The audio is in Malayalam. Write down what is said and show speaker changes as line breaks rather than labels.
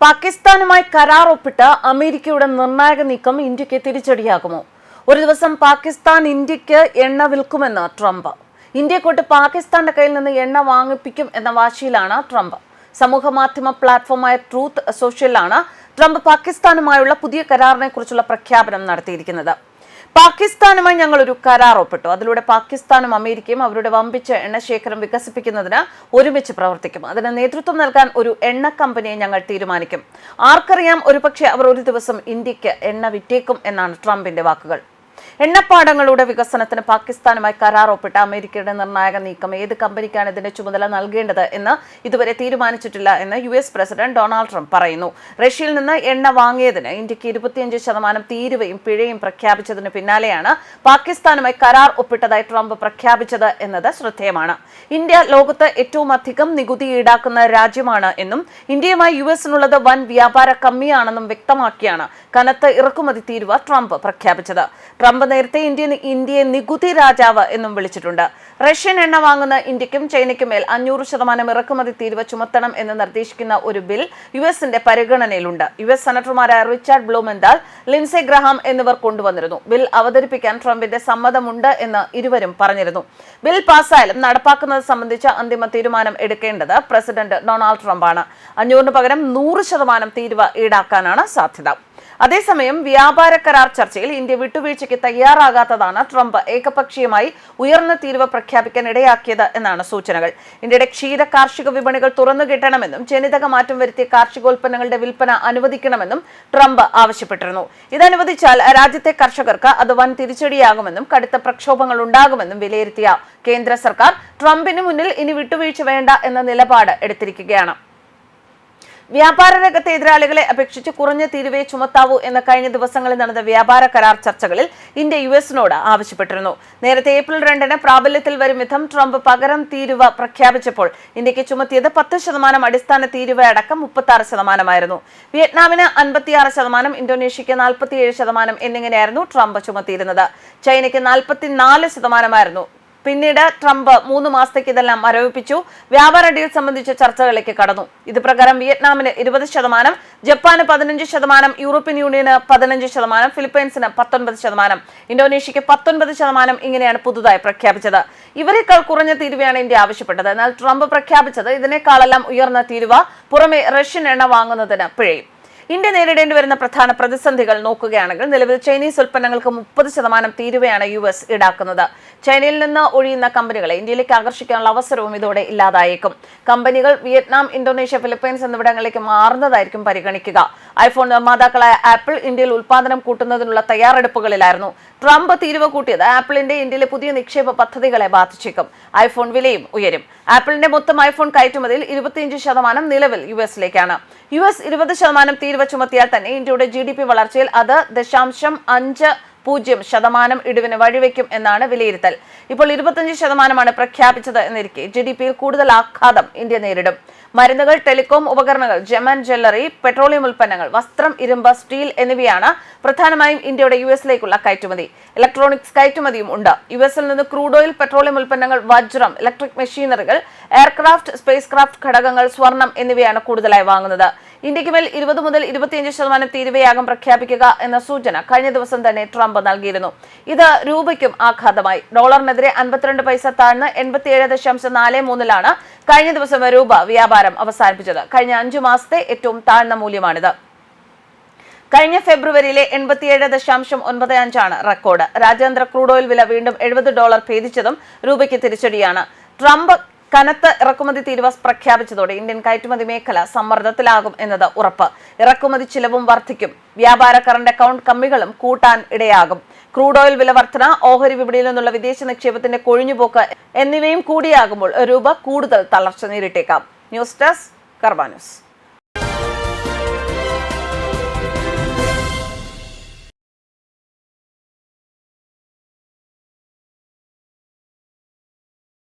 പാകിസ്ഥാനുമായി കരാർ ഒപ്പിട്ട് അമേരിക്കയുടെ നിർണായക നീക്കം ഇന്ത്യയ്ക്ക് തിരിച്ചടിയാകുമോ? ഒരു ദിവസം പാകിസ്ഥാൻ ഇന്ത്യയ്ക്ക് എണ്ണ വിൽക്കുമെന്ന് ട്രംപ്. ഇന്ത്യക്കൊട്ട് പാകിസ്ഥാന്റെ കയ്യിൽ നിന്ന് എണ്ണ വാങ്ങിപ്പിക്കും എന്ന വാശിയിലാണ് ട്രംപ്. സമൂഹ മാധ്യമ പ്ലാറ്റ്ഫോമായ ട്രൂത്ത് സോഷ്യലിലാണ് ട്രംപ് പാകിസ്ഥാനുമായുള്ള പുതിയ കരാറിനെ കുറിച്ചുള്ള പ്രഖ്യാപനം നടത്തിയിരിക്കുന്നത്. പാകിസ്ഥാനുമായി ഞങ്ങൾ ഒരു കരാർ ഒപ്പിട്ടു അതിലൂടെ പാകിസ്ഥാനും അമേരിക്കയും അവരുടെ വമ്പിച്ച എണ്ണശേഖരം വികസിപ്പിക്കുന്നതിന് ഒരുമിച്ച് പ്രവർത്തിക്കും. അതിന് നേതൃത്വം നൽകാൻ ഒരു എണ്ണ കമ്പനിയെ ഞങ്ങൾ തീരുമാനിക്കും. ആർക്കറിയാം ഒരുപക്ഷെ അവർ ഒരു ദിവസം ഇന്ത്യയ്ക്ക് എണ്ണ വിറ്റേക്കും എന്നാണ് ട്രംപിന്റെ വാക്കുകൾ. എണ്ണപ്പാടങ്ങളുടെ വികസനത്തിന് പാകിസ്ഥാനുമായി കരാർ ഒപ്പിട്ട അമേരിക്കയുടെ നിർണായക നീക്കം. ഏത് കമ്പനിക്കാണ് ഇതിന്റെ ചുമതല നൽകേണ്ടത് എന്ന് ഇതുവരെ തീരുമാനിച്ചിട്ടില്ല എന്ന് U S president Donald Trump പറയുന്നു. റഷ്യയിൽ നിന്ന് എണ്ണ വാങ്ങിയതിന് ഇന്ത്യയ്ക്ക് ഇരുപത്തിയഞ്ച് ശതമാനം തീരുവയും പിഴയും പ്രഖ്യാപിച്ചതിന് പിന്നാലെയാണ് പാകിസ്ഥാനുമായി കരാർ ഒപ്പിട്ടതായി ട്രംപ് പ്രഖ്യാപിച്ചത് എന്നത് ശ്രദ്ധേയമാണ്. ഇന്ത്യ ലോകത്ത് ഏറ്റവും അധികം നികുതി ഈടാക്കുന്ന രാജ്യമാണ് എന്നും ഇന്ത്യയുമായി യു എസിനുള്ളത് വൻ വ്യാപാര കമ്മിയാണെന്നും വ്യക്തമാക്കിയാണ് കനത്ത ഇറക്കുമതി തീരുവ ട്രംപ് പ്രഖ്യാപിച്ചത്. ട്രംപ് നേരത്തെ ഇന്ത്യ ഇന്ത്യയെ നികുതി രാജാവ് എന്നും വിളിച്ചിട്ടുണ്ട്. റഷ്യൻ എണ്ണ വാങ്ങുന്ന ഇന്ത്യക്കും ചൈനയ്ക്കും മേൽ അഞ്ഞൂറ് ശതമാനം ഇറക്കുമതി തീരുവ ചുമത്തണം എന്ന് നിർദ്ദേശിക്കുന്ന ഒരു ബിൽ യു എസിന്റെ പരിഗണനയിലുണ്ട്. യു എസ് സെനറ്റർമാരായ റിച്ചാർഡ് ബ്ലൂമെന്താൽ ലിൻസെ ഗ്രഹാം എന്നിവർ കൊണ്ടുവന്നിരുന്നു. ബിൽ അവതരിപ്പിക്കാൻ ട്രംപിന്റെ സമ്മതമുണ്ട് എന്ന് ഇരുവരും പറഞ്ഞിരുന്നു. ബിൽ പാസ്സായാലും നടപ്പാക്കുന്നത് സംബന്ധിച്ച അന്തിമ തീരുമാനം എടുക്കേണ്ടത് പ്രസിഡന്റ് ഡൊണാൾഡ് ട്രംപാണ്. അഞ്ഞൂറിന് പകരം നൂറ് ശതമാനം തീരുവ ഈടാക്കാനാണ് സാധ്യത. അതേസമയം വ്യാപാര കരാർ ചർച്ചയിൽ ഇന്ത്യ വിട്ടുവീഴ്ചയ്ക്ക് തയ്യാറാകാത്തതാണ് ട്രംപ് ഏകപക്ഷീയമായി ഉയർന്ന തീരുവ പ്രഖ്യാപിക്കാൻ ഇടയാക്കിയത് എന്നാണ് സൂചനകൾ. ഇന്ത്യയുടെ ക്ഷീര കാർഷിക വിപണികൾ തുറന്നു കിട്ടണമെന്നും ജനിതക മാറ്റം വരുത്തിയ കാർഷികോൽപ്പന്നങ്ങളുടെ വിൽപ്പന അനുവദിക്കണമെന്നും ട്രംപ് ആവശ്യപ്പെട്ടിരുന്നു. ഇതനുവദിച്ചാൽ രാജ്യത്തെ കർഷകർക്ക് അത് വൻ തിരിച്ചടിയാകുമെന്നും കടുത്ത പ്രക്ഷോഭങ്ങൾ ഉണ്ടാകുമെന്നും വിലയിരുത്തിയ കേന്ദ്ര സർക്കാർ ട്രംപിന് മുന്നിൽ ഇനി വിട്ടുവീഴ്ച വേണ്ട എന്ന നിലപാട് എടുത്തിരിക്കുകയാണ്. വ്യാപാര രംഗത്തെ എതിരാളികളെ അപേക്ഷിച്ച് കുറഞ്ഞ തീരുവയെ ചുമത്താവൂ എന്ന കഴിഞ്ഞ ദിവസങ്ങളിൽ നടന്ന വ്യാപാര കരാർ ചർച്ചകളിൽ ഇന്ത്യ യു എസിനോട് ആവശ്യപ്പെട്ടിരുന്നു. നേരത്തെ ഏപ്രിൽ രണ്ടിന് പ്രാബല്യത്തിൽ വരും വിധം ട്രംപ് പകരം തീരുവ പ്രഖ്യാപിച്ചപ്പോൾ ഇന്ത്യയ്ക്ക് ചുമത്തിയത് പത്ത് ശതമാനം അടിസ്ഥാന തീരുവ അടക്കം മുപ്പത്തി ആറ് ശതമാനമായിരുന്നു. വിയറ്റ്നാമിന് അൻപത്തിയാറ് ശതമാനം ഇന്തോനേഷ്യയ്ക്ക് നാൽപ്പത്തിയേഴ് ശതമാനം എന്നിങ്ങനെയായിരുന്നു ട്രംപ് ചുമത്തിയിരുന്നത്. ചൈനയ്ക്ക് നാൽപ്പത്തിനാല് ശതമാനമായിരുന്നു പിന്നീട് ട്രംപ് മൂന്ന് മാസത്തേക്ക് ഇതെല്ലാം മരവിപ്പിച്ചു വ്യാപാര ഡീൽ സംബന്ധിച്ച ചർച്ചകളിലേക്ക് കടന്നു. ഇത് പ്രകാരം വിയറ്റ്നാമിന് ഇരുപത് ശതമാനം ജപ്പാന് പതിനഞ്ച് ശതമാനം യൂറോപ്യൻ യൂണിയന് പതിനഞ്ച് ശതമാനം ഫിലിപ്പൈൻസിന് പത്തൊൻപത് ശതമാനം ഇന്തോനേഷ്യക്ക് പത്തൊൻപത് ശതമാനം ഇങ്ങനെയാണ് പുതുതായി പ്രഖ്യാപിച്ചത്. ഇവരെക്കാൾ കുറഞ്ഞ തീരുവയാണ് ഇന്ത്യ ആവശ്യപ്പെട്ടത്. എന്നാൽ ട്രംപ് പ്രഖ്യാപിച്ചത് ഇതിനേക്കാളെല്ലാം ഉയർന്ന തീരുവ പുറമെ റഷ്യൻ എണ്ണ വാങ്ങുന്നതിന് പിഴയും. ഇന്ത്യ നേരിടേണ്ടി വരുന്ന പ്രധാന പ്രതിസന്ധികൾ നോക്കുകയാണെങ്കിൽ നിലവിൽ ചൈനീസ് ഉൽപ്പന്നങ്ങൾക്ക് മുപ്പത് ശതമാനം തീരുവയാണ് യു എസ് ഈടാക്കുന്നത്. ചൈനയിൽ നിന്ന് ഒഴിയുന്ന കമ്പനികളെ ഇന്ത്യയിലേക്ക് ആകർഷിക്കാനുള്ള അവസരവും ഇതോടെ ഇല്ലാതായേക്കും. കമ്പനികൾ വിയറ്റ്നാം ഇന്തോനേഷ്യ ഫിലിപ്പൈൻസ് എന്നിവിടങ്ങളിലേക്ക് മാറുന്നതായിരിക്കും പരിഗണിക്കുക. ഐഫോൺ നിർമ്മാതാക്കളായ ആപ്പിൾ ഇന്ത്യയിൽ ഉൽപാദനം കൂട്ടുന്നതിനുള്ള തയ്യാറെടുപ്പുകളിലായിരുന്നു. ട്രംപ് തീരുവ കൂട്ടിയത് ആപ്പിളിന്റെ ഇന്ത്യയിലെ പുതിയ നിക്ഷേപ പദ്ധതികളെ ബാധിച്ചേക്കും. ഐഫോൺ വിലയും ഉയരും. ആപ്പിളിന്റെ മൊത്തം ഐഫോൺ കയറ്റുമതിയിൽ ഇരുപത്തിയഞ്ച് ശതമാനം നിലവിൽ യു എസിലേക്കാണ് യു എസ് ഇരുപത് ശതമാനം തീരുവ ചുമത്തിയാൽ തന്നെ ഇന്ത്യയുടെ ജി ഡി പി വളർച്ചയിൽ അത് ദശാംശം അഞ്ച് പൂജ്യം ശതമാനം ഇടിവിന് വഴിവെക്കും എന്നാണ് വിലയിരുത്തൽ. ഇപ്പോൾ ഇരുപത്തഞ്ച് ശതമാനമാണ് പ്രഖ്യാപിച്ചത് എന്നിരിക്കെ ജി ഡി പിയിൽ കൂടുതൽ ആഘാതം ഇന്ത്യ നേരിടും. മരുന്നുകൾ ടെലികോം ഉപകരണങ്ങൾ ജമൻ ജ്വല്ലറി പെട്രോളിയം ഉൽപ്പന്നങ്ങൾ വസ്ത്രം ഇരുമ്പ് സ്റ്റീൽ എന്നിവയാണ് പ്രധാനമായും ഇന്ത്യയുടെ യു എസിലേക്കുള്ള കയറ്റുമതി. ഇലക്ട്രോണിക്സ് കയറ്റുമതിയും ഉണ്ട്. യു എസിൽ നിന്ന് ക്രൂഡ് ഓയിൽ പെട്രോളിയം ഉൽപ്പന്നങ്ങൾ വജ്രം ഇലക്ട്രിക് മെഷീനറികൾ എയർക്രാഫ്റ്റ് സ്പേസ് ക്രാഫ്റ്റ് ഘടകങ്ങൾ സ്വർണം എന്നിവയാണ് കൂടുതലായി വാങ്ങുന്നത്. ഇന്ത്യയ്ക്ക് മേൽ ഇരുപത് മുതൽ ഇരുപത്തിയഞ്ച് ശതമാനം തീരുവയാകും പ്രഖ്യാപിക്കുക എന്ന സൂചന കഴിഞ്ഞ ദിവസം തന്നെ ട്രംപ് നൽകിയിരുന്നു. ഇത് രൂപയ്ക്കും ആഘാതമായി. ഡോളറിനെതിരെ അൻപത്തിരണ്ട് പൈസ താഴ്ന്ന് എൺപത്തിയേഴ് ദശാംശം നാല് മൂന്നിലാണ് കഴിഞ്ഞ ദിവസം രൂപ വ്യാപാരം അവസാനിപ്പിച്ചത്. കഴിഞ്ഞ അഞ്ചു മാസത്തെ ഏറ്റവും താഴ്ന്ന മൂല്യമാണിത്. കഴിഞ്ഞ ഫെബ്രുവരിയിലെ എൺപത്തിയേഴ് ദശാംശം ഒൻപത് അഞ്ചാണ് റെക്കോർഡ്. രാജ്യാന്തര ക്രൂഡ് ഓയിൽ വില വീണ്ടും എഴുപത് ഡോളർ ഭേദിച്ചതും രൂപയ്ക്ക് തിരിച്ചടിയാണ്. ട്രംപ് കനത്ത ഇറക്കുമതി തീരുവ പ്രഖ്യാപിച്ചതോടെ ഇന്ത്യൻ കയറ്റുമതി മേഖല സമ്മർദ്ദത്തിലാകും എന്നത് ഉറപ്പ്. ഇറക്കുമതി ചിലവും വർദ്ധിക്കും. വ്യാപാര കറണ്ട് അക്കൗണ്ട് കമ്മികളും കൂട്ടാൻ ഇടയാകും. ക്രൂഡ് ഓയിൽ വില വർധന ഓഹരി വിപണിയിൽ നിന്നുള്ള വിദേശ നിക്ഷേപത്തിന്റെ കൊഴിഞ്ഞുപോക്ക് എന്നിവയും കൂടിയാകുമ്പോൾ രൂപ കൂടുതൽ തളർച്ച നേരിട്ടേക്കാം. ന്യൂസ് ഡെസ്ക് കർബാ ന്യൂസ്.